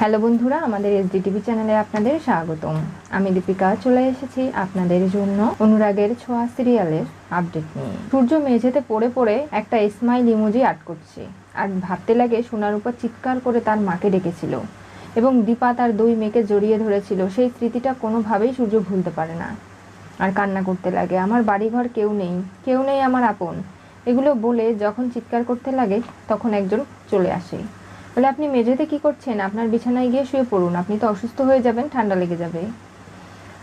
Hello বন্ধুরা, আমাদের SD TV চ্যানেলে আপনাদের স্বাগতম। আমি দীপিকা, চলে এসেছি আপনাদের জন্য অনুরাগের ছোঁয়া সিরিয়ালের আপডেট নিয়ে। সূর্য মেঝেতে পড়ে পড়ে একটা স্মাইল ইমোজি আর্ট করছে। আর ভাবতে লাগে সোনার উপর চিৎকার করে তার মাকে ডেকেছিল। এবং দীপা তার দুই মেয়েকে জড়িয়ে ধরেছিল। সেই স্মৃতিটা কোনোভাবেই সূর্য ভুলতে পারে না। আর কান্না করতে লাগে, আমার বাড়িঘর কেউ নেই কেউ নেই আমার আপন। এগুলো বলে যখন চিৎকার করতে লাগে, তখন একজন চলে আসে। বলে আপনি মেঝেতে কি করছেন? আপনার বিছানায় গিয়ে শুয়ে পড়ুন। আপনি তো অসুস্থ হয়ে যাবেন, ঠান্ডা লেগে যাবে।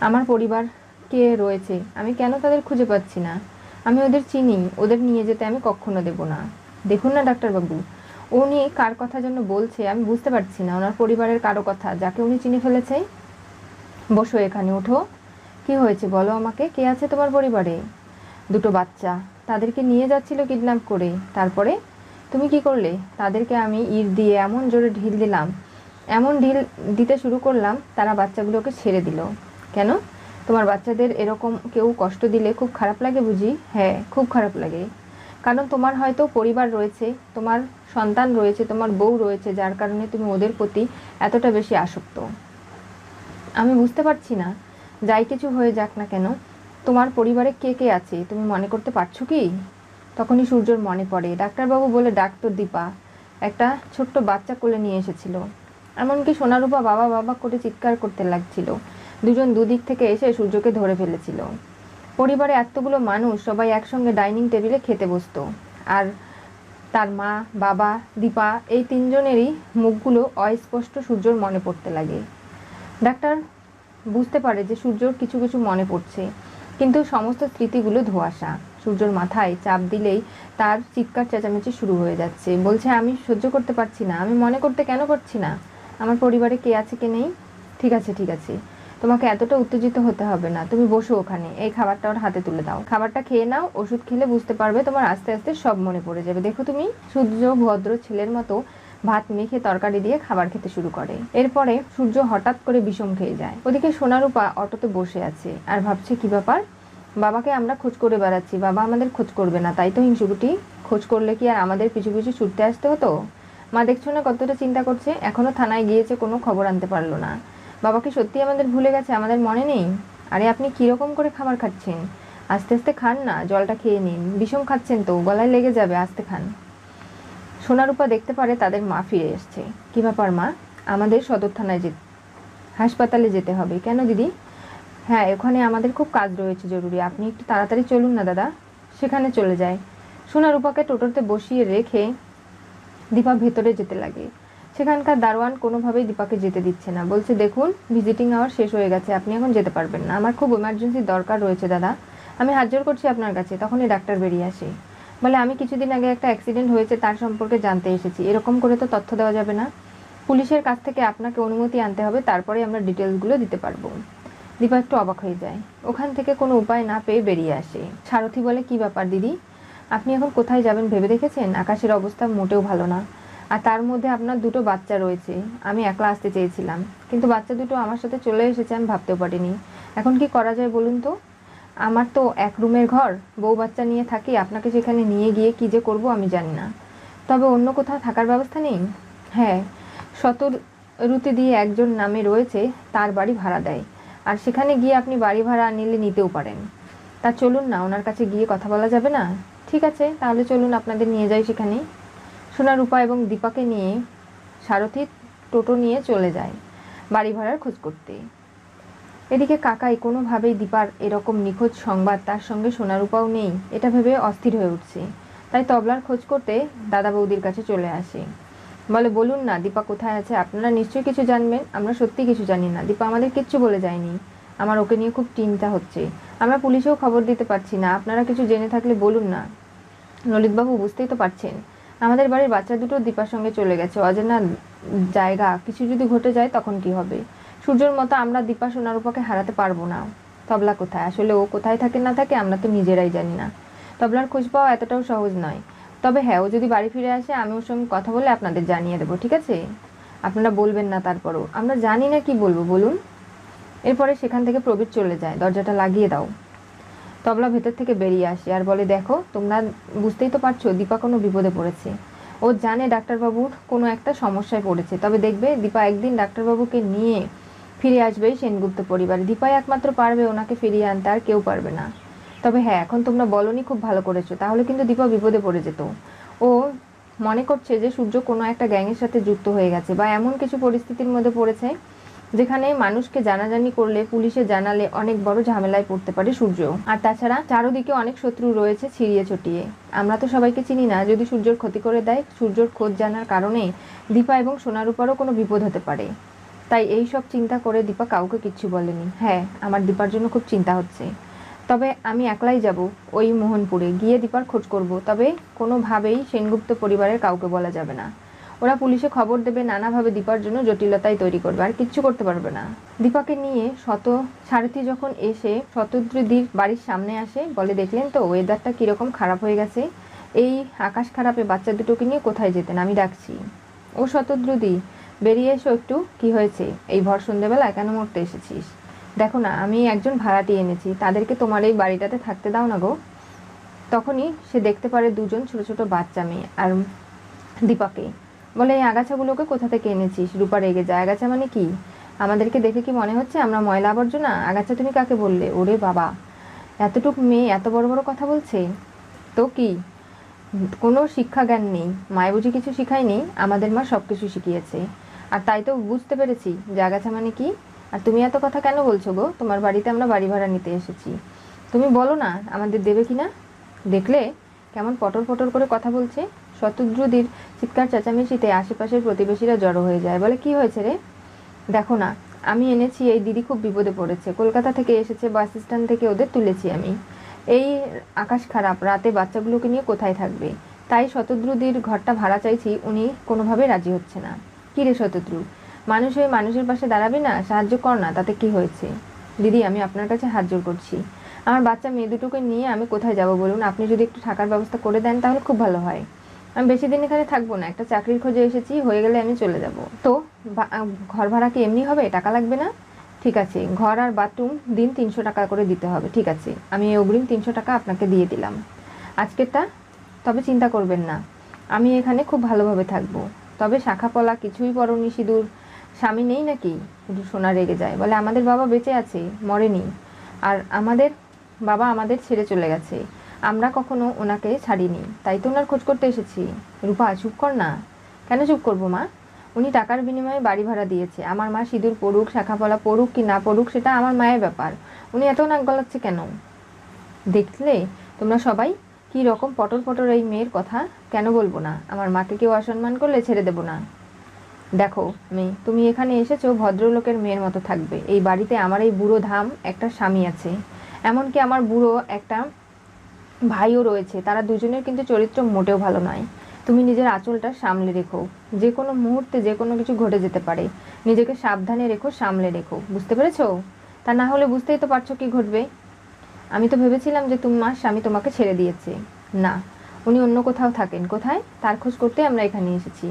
আমার পরিবার কে রয়েছে। আমি কেন তাদের খুঁজে পাচ্ছি না? আমি ওদের চিনি। ওদের নিয়ে যেতে আমি কখনো দেব না। দেখুন না, ডাক্তারবাবু, উনি কার কথা জন্য বলছে আমি বুঝতে পারছি না। ওনার পরিবারের কারও কথা, যাকে উনি চিনে ফেলেছে? বসো এখানে, ওঠো। কি হয়েছে বলো আমাকে? কে আছে তোমার পরিবারে? দুটো বাচ্চা। তাদেরকে নিয়ে যাচ্ছিল কিডন্যাপ করে। তারপরে? তুমি কি করলে? তাদেরকে আমি ইট দিয়ে এমন জোরে ঢিল দিলাম, এমন ঢিল দিতে শুরু করলাম, তারা বাচ্চাগুলোকে ছেড়ে দিল। কেন? তোমার বাচ্চাদের এরকম কেউ কষ্ট দিলে খুব খারাপ লাগে বুঝি? হ্যাঁ খুব খারাপ লাগে। কারণ তোমার হয়তো পরিবার রয়েছে, তোমার সন্তান রয়েছে, তোমার বউ রয়েছে, যার কারণে তুমি ওদের প্রতি এতটা বেশি আসক্ত। আমি বুঝতে পারছি না, যাই কিছু হয়ে যাক না কেন। তোমার পরিবারে কে কে আছে? তুমি মনে করতে পারছ কি? তখনই সূর্যর মনে পড়ে। ডাক্তারবাবু বলে, ডাক্তার দীপা, একটা ছোট্ট বাচ্চা কোলে নিয়ে এসেছিল। এমনকি সোনারূপা বাবা বাবা করে চিৎকার করতে লাগছিল। দুজন দুদিক থেকে এসে সূর্যকে ধরে ফেলেছিল। পরিবারে এতগুলো মানুষ সবাই একসঙ্গে ডাইনিং টেবিলে খেতে বসতো। আর তার মা, বাবা, দীপা, এই তিনজনেরই মুখগুলো অস্পষ্ট সূর্যর মনে পড়তে লাগে। ডাক্তার বুঝতে পারে যে সূর্যর কিছু কিছু মনে পড়ছে, কিন্তু সমস্ত স্মৃতিগুলো ধোঁয়াশা। সূর্যর মাথায় চাপ দিলেই তার চিৎকার চেঁচামেচি শুরু হয়ে যাচ্ছে। বলছে, আমি সহ্য করতে পারছি না। আমি মনে করতে কেন পারছি না? আমার পরিবারে কে আছে, কে নেই? ঠিক আছে ঠিক আছে। তোমাকে এতটা উত্তেজিত হতে হবে না। তুমি বসো ওখানে। এই খাবারটা ওর হাতে তুলে দাও। খাবারটা খেয়ে নাও। ওষুধ খেলে বুঝতে পারবে তোমার আস্তে আস্তে সব মনে পড়ে যাবে। দেখো তুমি, সূর্য ভদ্র ছেলের মতো ভাত মেখে তরকারি দিয়ে খাবার খেতে শুরু করে। এরপরে সূর্য হঠাৎ করে বিষম খেয়ে যায়। ওদিকে সোনারূপা অটোতে বসে আছে। আর ভাবছে, কি ব্যাপার? বাবাকে আমরা খোঁজ করে বেড়াচ্ছি। বাবা আমাদের খোঁজ করবে না। তাই তো হিংসুকুটি খোঁজ করলে কি আর আমাদের পিছু পিছু ছুটতে আসতে হতো? মা দেখছ না কতটা চিন্তা করছে? এখনও থানায় গিয়েছে, কোনো খবর আনতে পারল না। বাবা কি সত্যি আমাদের ভুলে গেছে? আমাদের মনে নেই? আরে আপনি কীরকম করে খাবার খাচ্ছেন? আস্তে আস্তে খান না, জলটা খেয়ে নিন। বিষম খাচ্ছেন তো, গলায় লেগে যাবে, আস্তে খান। সোনারূপা দেখতে পারে তাদের মা ফিরে এসছে। কি ব্যাপার মা? আমাদের সদর থানায় যে হাসপাতালে যেতে হবে। কেন দিদি? হ্যাঁ ওখানে আমাদের খুব কাজ রয়েছে জরুরি। আপনি একটু তাড়াতাড়ি চলুন না, দাদা। সেখানে চলে যায় সোনারূপাকে টোটোতে বসিয়ে রেখে দীপা ভেতরে যেতে লাগে। সেখানকার দারোয়ান কোনোভাবেই দীপাকে যেতে দিচ্ছে না। বলছে, দেখুন ভিজিটিং আওয়ার শেষ হয়ে গেছে। আপনি এখন যেতে পারবেন না। আমার খুব এমার্জেন্সি দরকার রয়েছে, দাদা। আমি হাত জোর করছি আপনার কাছে। তখনই ডাক্তার বেরিয়ে আসে। বলে, আমি কিছুদিন আগে একটা অ্যাক্সিডেন্ট হয়েছে, তার সম্পর্কে জানতে এসেছি। এরকম করে তো তথ্য দেওয়া যাবে না। পুলিশের কাছ থেকে আপনাকে অনুমতি আনতে হবে। তারপরে আমরা ডিটেলসগুলো দিতে পারব। দীপা একটু অবাক হয়ে যায়। ওখান থেকে কোনো উপায় না পেয়ে বেরিয়ে আসে। সারথি বলে, কি ব্যাপার দিদি? আপনি এখন কোথায় যাবেন ভেবে দেখেছেন? আকাশের অবস্থা মোটেও ভালো না। আর তার মধ্যে আপনার দুটো বাচ্চা রয়েছে। আমি একলা আসতে চেয়েছিলাম। কিন্তু বাচ্চা দুটো আমার সাথে চলে এসেছে, আমি ভাবতেও পারিনি। এখন কি করা যায় বলুন তো? আমার তো এক রুমের ঘর, বউ বাচ্চা নিয়ে থাকি। আপনাকে সেখানে নিয়ে গিয়ে কী যে করব আমি জানি না। তবে অন্য কোথাও থাকার ব্যবস্থা নেই? হ্যাঁ শতরুতি দিয়ে একজন নামে রয়েছে, তার বাড়ি ভাড়া দেয়। আর সেখানে গিয়ে আপনি বাড়ি ভাড়া নিলে নিতেও পারেন। তা চলুন না, ওনার কাছে গিয়ে কথা বলা যাবে না? ঠিক আছে, তাহলে চলুন আপনাদের নিয়ে যাই সেখানে। সোনারূপা এবং দীপাকে নিয়ে সারথি টোটো নিয়ে চলে যায় বাড়ি ভাড়ার খোঁজ করতে। এদিকে কাকাই কোনোভাবেই দীপার এরকম নিখোঁজ সংবাদ তার সঙ্গে সোনারূপাও নেই, এটা ভেবে অস্থির হয়ে উঠছে। তাই তবলার খোঁজ করতে দাদা বৌদির কাছে চলে আসে। বলে, বলুন না, দীপা কোথায় আছে? আপনারা নিশ্চয়ই কিছু জানবেন। আমরা সত্যি কিছু জানি না। দীপা আমাদের কিচ্ছু বলে যায়নি। আমার ওকে নিয়ে খুব চিন্তা হচ্ছে। আমরা পুলিশেও খবর দিতে পারছি না। আপনারা কিছু জেনে থাকলে বলুন না। ললিতবাবু বুঝতেই তো পারছেন। আমাদের বাড়ির বাচ্চা দুটো দীপার সঙ্গে চলে গেছে। অজানা জায়গা। কিছু যদি ঘটে যায়, তখন কি হবে? সূর্যর মতো আমরা দীপা সোনারূপাকে হারাতে পারব না। তবলা কোথায়? আসলে ও কোথায় থাকে না থাকে আমরা তো নিজেরাই জানি না। তবলার খোঁজ পাওয়া এতটাও সহজ নয়। তবে হ্যাঁ ও যদি বাড়ি ফিরে আসে, আমি ওর সঙ্গে কথা বলে আপনাদের জানিয়ে দেবো, ঠিক আছে? আপনারা বলবেন না তারপরও। আমরা জানি না কি বলব, বলুন? এরপরে সেখান থেকে প্রবীর চলে যায়। দরজাটা লাগিয়ে দাও। তবলা ভেতর থেকে বেরিয়ে আসে আর বলে, দেখো, তোমরা বুঝতেই তো পারছ, দীপা কোনো বিপদে পড়েছে। ও জানে ডাক্তারবাবুর কোনো একটা সমস্যায় পড়েছে। তবে দেখবে, দীপা একদিন ডাক্তারবাবুকে নিয়ে ফিরে আসবে সেনগুপ্ত পরিবারে। দীপাই একমাত্র পারবে ওনাকে ফিরিয়ে আনতে, আর কেউ পারবে না। তবে হ্যাঁ এখন তোমরা বলনি খুব ভালো করেছ। তাহলে কিন্তু দীপা বিপদে পড়ে যেত। ও মনে করছে যে সূর্য কোনো একটা গ্যাংয়ের সাথে যুক্ত হয়ে গেছে বা এমন কিছু পরিস্থিতির মধ্যে পড়েছে যেখানে মানুষকে জানাজানি করলে, পুলিশে জানালে অনেক বড় ঝামেলায় পড়তে পারে সূর্য। আর তাছাড়া চারোদিকে অনেক শত্রু রয়েছে ছিড়িয়ে ছটিয়ে। আমরা তো সবাইকে চিনি না, যদি সূর্যর ক্ষতি করে দেয়, সূর্যর খোঁজ জানার কারণে দীপা এবং সোনার উপরও কোনো বিপদ হতে পারে। তাই এই সব চিন্তা করে দীপা কাউকে কিচ্ছু বলেনি। হ্যাঁ আমার দীপার জন্য খুব চিন্তা হচ্ছে। তবে আমি একলাই যাব, ওই মোহনপুরে। গিয়ে দীপার খোঁজ করব, তবে কোনোভাবেই সেনগুপ্ত পরিবারের কাউকে বলা যাবে না। ওরা পুলিশে খবর দেবে, নানাভাবে দীপার জন্য জটিলতাই তৈরি করবে, আর কিচ্ছু করতে পারবে না। দীপাকে নিয়ে শত সারথি যখন এসে শতদ্রুদির বাড়ির সামনে আসে, বলে, দেখলেন তো ওয়েদারটা কীরকম খারাপ হয়ে গেছে? এই আকাশ খারাপে বাচ্চা দুটোকে নিয়ে কোথায় যেতেন? আমি ডাকছি। ও শতদ্রুদি, বেরিয়ে এসো একটু, কি হয়েছে? এই ভর সন্ধ্যেবেলা কেন মরতে এসেছিস? দেখো না, আমি একজন ভাড়াটি এনেছি। তাদেরকে তোমার এই বাড়িটাতে থাকতে দাও না গো। তখনই সে দেখতে পারে দুজন ছোট ছোট বাচ্চা মেয়ে আর দীপাকে বলে, এই আগাছাগুলোকে কোথা থেকে এনেছিস? রূপা রেগে যায়। আগাছা মানে কি? আমাদেরকে দেখে কি মনে হচ্ছে আমরা ময়লা আবর্জনা? আগাছা তুমি কাকে বললে? ওরে বাবা, এতটুক মেয়ে এত বড় বড় কথা বলছে? তো কি? কোনো শিক্ষা জ্ঞান নেই। মায় বুঝি কিছু শিখায়নি? আমাদের মা সব কিছু শিখিয়েছে। আর তাই তো বুঝতে পেরেছি যে আগাছা মানে কি। আর তুমি এত কথা কেন বলছো গো? তোমার বাড়িতে আমরা বাড়ি ভাড়া নিতে এসেছি। তুমি বলো না, আমাদের দেবে কি না দেখলে কেমন পটর পটর করে কথা বলছে। শতদ্রুদির চিৎকার চেঁচামেচিতে আশেপাশের প্রতিবেশীরা জড়ো হয়ে যায়। বলে, কি হয়েছে রে? দেখো না, আমি এনেছি, এই দিদি খুব বিপদে পড়েছে। কলকাতা থেকে এসেছে, বাস স্ট্যান্ড থেকে ওদের তুলেছি আমি। এই আকাশ খারাপ, রাতে বাচ্চাগুলোকে নিয়ে কোথায় থাকবে? তাই শতদ্রুদির ঘরটা ভাড়া চাইছি, উনি কোনোভাবে রাজি হচ্ছে না। কী রে শতদ্রু মানুষ হয়ে মানুষের পাশে দাঁড়াবি না, সাহায্য কর না, তাতে কি হয়েছে? দিদি, আমি আপনার কাছে হাত জোর করছি। আমার বাচ্চা মেয়ে দুটোকে নিয়ে আমি কোথায় যাব বলুন? আপনি যদি একটু থাকার ব্যবস্থা করে দেন, তাহলে খুব ভালো হয়। আমি বেশি দিন এখানে থাকব না, একটা চাকরির খোঁজে এসেছি, হয়ে গেলে আমি চলে যাব। তো ঘর ভাড়া কি এমনি হবে? টাকা লাগবে না? ঠিক আছে, ঘর আর বাথরুম দিন তিনশো টাকা করে দিতে হবে, ঠিক আছে। আমি এই অগ্রিম তিনশো টাকা আপনাকে দিয়ে দিলাম। আজকেরটা তবে চিন্তা করবেন না। আমি এখানে খুব ভালোভাবে থাকব। তবে শাখা পলা কিছুই পরনি সিঁদুর স্বামী নেই নাকি? সোনা রেগে যায়। বলে, আমাদের বাবা বেঁচে আছে, মরেনি। আর আমাদের বাবা আমাদের ছেড়ে চলে গেছে। আমরা কখনো ওনাকে ছাড়িনি। তাই তো ওনার খোঁজ করতে এসেছি। রূপা, চুপ কর না। কেন চুপ করব, মা? উনি টাকার বিনিময়ে বাড়ি ভাড়া দিয়েছে। আমার মা সিঁদুর পড়ুক শাখাপলা পড়ুক কি না পড়ুক, সেটা আমার মায়ের ব্যাপার। উনি এত নাক গলাচ্ছে কেন? দেখলে তোমরা সবাই কি রকম পটর পটর এই মেয়ের কথা? কেন বলব না? আমার মাকে কেউ অসম্মান করলে ছেড়ে দেবো না। দেখো, মেয়ে, তুমি এখানে এসেছ, ভদ্রলোকের মেয়ের মতো থাকবে। এই বাড়িতে আমার এই বুড়ো ধাম একটা স্বামী আছে। এমনকি আমার বুড়ো একটা ভাইও রয়েছে, তারা দুজনের কিন্তু চরিত্র মোটেও ভালো নয়। তুমি নিজের আঁচলটা সামলে রেখো। যে কোনো মুহূর্তে যে কোনো কিছু ঘটে যেতে পারে। নিজেকে সাবধানে রেখো, সামলে রেখো। বুঝতে পেরেছ? তা না হলে বুঝতেই তো পারছ কি ঘটবে। আমি তো ভেবেছিলাম যে তোমার স্বামী তোমাকে ছেড়ে দিয়েছে। না, উনি অন্য কোথাও থাকেন। কোথায়? তার খোঁজ করতে আমরা এখানে এসেছি।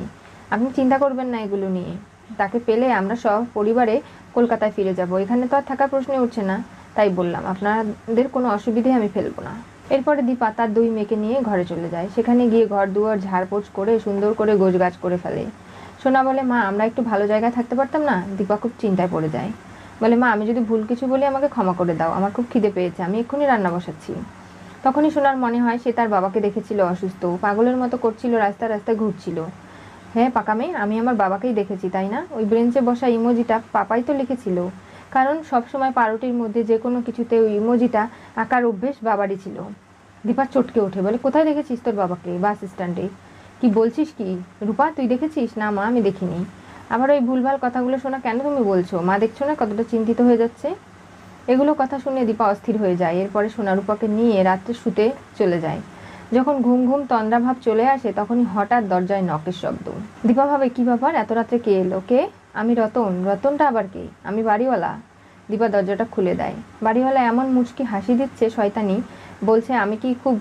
আপনি চিন্তা করবেন না এগুলো নিয়ে। তাকে পেলে আমরা সব পরিবারে কলকাতায় ফিরে যাব। এখানে তো আর থাকার প্রশ্নই উঠছে না, তাই বললাম, আপনাদের কোনো অসুবিধে আমি ফেলব না। এরপরে দীপা তার দুই মেয়েকে নিয়ে ঘরে চলে যায়। সেখানে গিয়ে ঘর দুয়ার ঝাড়পোছ করে, সুন্দর করে গোছগাছ করে ফেলে। সোনা বলে, মা, আমরা একটু ভালো জায়গায় থাকতে পারতাম না? দীপা খুব চিন্তায় পড়ে যায়। বলে, মা, আমি যদি ভুল কিছু বলি, আমাকে ক্ষমা করে দাও। আমার খুব খিদে পেয়েছে, আমি এক্ষুনি রান্না বসাচ্ছি। তখনই সোনার মনে হয়, সে তার বাবাকে দেখেছিল অসুস্থ। পাগলের মতো করছিল, রাস্তায় রাস্তায় ঘুরছিল। হ্যাঁ পাকা মেয়ে আমি আমার বাবাকেই দেখেছি, তাই না? ওই ব্রেঞ্চে বসা ইমোজিটা পাপাই তো লিখেছিল। কারণ সবসময় পারোটির মধ্যে যে কোনো কিছুতে ওই ইমোজিটা আঁকার অভ্যেস বাবারই ছিল। দীপা চটকে ওঠে, বলে, কোথায় দেখেছিস তোর বাবাকে বাস স্ট্যান্ডে? কি বলছিস কি? রূপা, তুই দেখেছিস? না মা, আমি দেখিনি। আবার ওই ভুলভাল কথাগুলো শোনা কেন তুমি বলছো? মা দেখছ না কতটা চিন্তিত হয়ে যাচ্ছে? এগুলো কথা শুনে দীপা অস্থির হয়ে যায়। এরপরে সোনারূপাকে নিয়ে রাত্রে শুতে চলে যায়। যখন ঘুম ঘুম তন্দ্রাভাব চলে আসে, তখনই হঠাৎ দরজায় নকের শব্দ। দীপা ভাবে, কী ব্যাপার? এত রাত্রে কে এলো? কে? আমি রতন। রতনটা আবার কে? আমি বাড়িওয়ালা? দীপা দরজাটা খুলে দেয়। বাড়িওয়ালা এমন মুচকি হাসি দিচ্ছে, শয়তানি, বলছে আমি কি খুব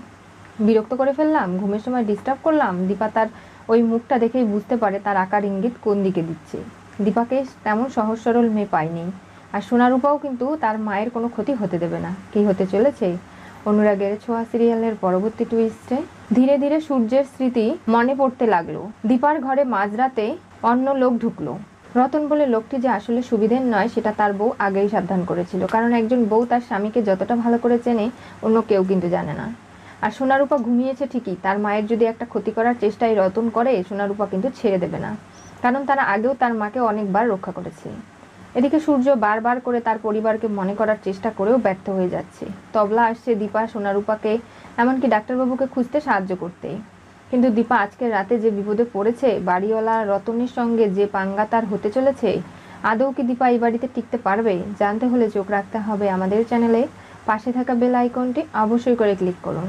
বিরক্ত করে ফেললাম? ঘুমের সময় ডিস্টার্ব করলাম? দীপা তার ওই মুখটা দেখেই বুঝতে পারে, তার আকার ইঙ্গিত কোন দিকে দিচ্ছে। দীপাকে তেমন সহজ সরল মেয়ে পায়নি। আর সোনারূপাও কিন্তু তার মায়ের কোনো ক্ষতি হতে দেবে না। কি হতে চলেছে? অনুরাগের ছোঁয়া সিরিয়ালের পরবর্তী টুইস্টে ধীরে ধীরে সূর্যের স্মৃতি মনে পড়তে লাগল। দীপার ঘরে মাঝরাতে অন্য লোক ঢুকলো। রতন বলে, লোকটি যে আসলে সুবিধের নয়, সেটা তার বউ আগেই সাবধান করেছিল। কারণ একজন বউ তার স্বামীকে যতটা ভালো করে চেনে, অন্য কেউ কিন্তু জানে না। আর সোনারূপা ঘুমিয়েছে ঠিকই। তার মায়ের যদি একটা ক্ষতি করার চেষ্টাই রতন করে, সোনারূপা কিন্তু ছেড়ে দেবে না। কারণ তারা আগেও তার মাকে অনেকবার রক্ষা করেছে। এদিকে সূর্য বারবার করে তার পরিবারকে মনে করার চেষ্টা করেও ব্যর্থ হয়ে যাচ্ছে। তবলা আসছে দীপা, সোনারূপাকে, এমনকি ডাক্তারবাবুকে খুঁজতে সাহায্য করতে। কিন্তু দীপা আজকের রাতে যে বিপদে পড়েছে, বাড়িওয়ালা রতনের সঙ্গে যে পাঙ্গা তার হতে চলেছে, আদৌ কি দীপা এই বাড়িতে টিকতে পারবে? জানতে হলে চোখ রাখতে হবে আমাদের চ্যানেলে। পাশে থাকা বেল আইকনটি অবশ্যই করে ক্লিক করুন।